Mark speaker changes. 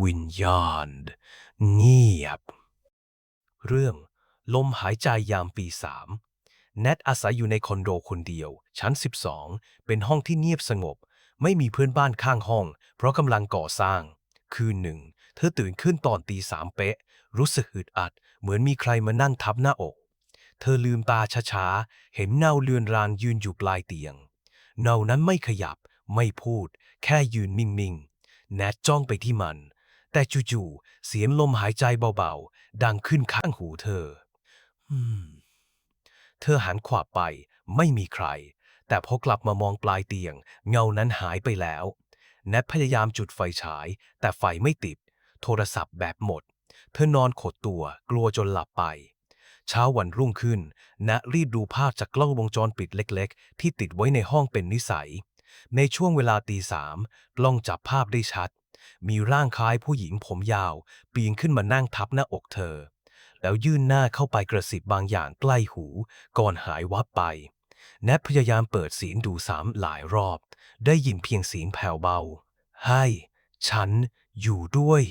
Speaker 1: วิญญาณ เงียบ เรื่อง ลมหายใจยามปีสามแนทอาศัยอยู่ในคอนโดคนเดียว ชั้น 12 เป็นห้องที่เงียบสงบ ไม่มีเพื่อนบ้านข้างห้อง เพราะกำลังก่อสร้าง คืนหนึ่ง เธอตื่นขึ้นตอนตีสามเป๊ะ รู้สึกอึดอัด เหมือนมีใครมานั่งทับหน้าอก เธอลืมตาช้าๆ เห็นเงาเลือนรางยืนอยู่ปลายเตียงเงานั้นไม่ขยับ ไม่พูด แค่ยืนนิ่งๆ แนทจ้องไปที่มัน แต่จู่ๆเสียงลมหายใจเบาๆ ดังขึ้นข้างหูเธอ อืม เธอหันขวาไปไม่มีใคร แต่พอกลับมามองปลายเตียง เงานั้นหายไปแล้ว แนทพยายามจุดไฟฉาย แต่ไฟไม่ติด โทรศัพท์แบตหมด เธอนอนขดตัวกลัวจนหลับไปเช้าวันรุ่งขึ้น ณรีบดูภาพจากกล้องวงจรปิดเล็ก ๆ ที่ติดไว้ในห้องเป็นนิสัย ในช่วงเวลาตีสามกล้องจับภาพได้ชัด มีร่างคล้ายผู้หญิงผมยาว ปีนขึ้นมานั่งทับหน้าอกเธอ แล้วยื่นหน้าเข้าไปกระสิบบางอย่างใกล้หู ก่อนหายวับไป แนทพยายามเปิดเสียงดูสามหลายรอบ ได้ยินเพียงเสียงแผ่วเบา ให้ ฉันอยู่ด้วย